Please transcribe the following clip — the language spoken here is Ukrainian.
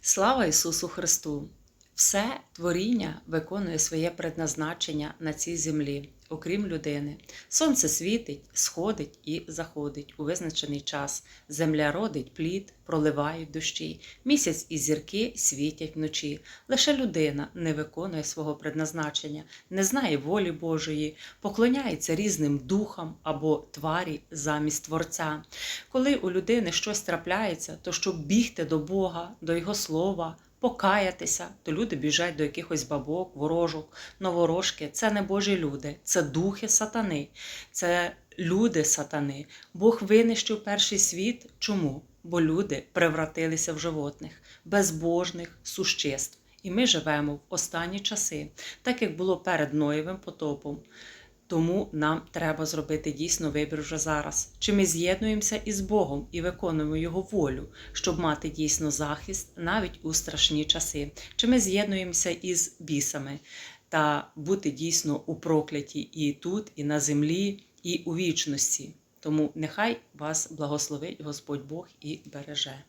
Слава Ісусу Христу! Все творіння виконує своє предназначення на цій землі, окрім людини. Сонце світить, сходить і заходить у визначений час. Земля родить плід, проливають дощі, місяць і зірки світять вночі. Лише людина не виконує свого предназначення, не знає волі Божої, поклоняється різним духам або тварі замість Творця. Коли у людини щось трапляється, то щоб бігти до Бога, до Його слова, покаятися, то люди біжать до якихось бабок, ворожок, новорожки. Це не Божі люди, це духи сатани, це люди сатани. Бог винищив перший світ. Чому? Бо люди превратилися в животних, безбожних существ. І ми живемо в останні часи, так як було перед Ноєвим потопом. Тому нам треба зробити дійсно вибір вже зараз. Чи ми з'єднуємося із Богом і виконуємо Його волю, щоб мати дійсно захист навіть у страшні часи? Чи ми з'єднуємося із бісами та бути дійсно у прокляті і тут, і на землі, і у вічності? Тому нехай вас благословить Господь Бог і береже.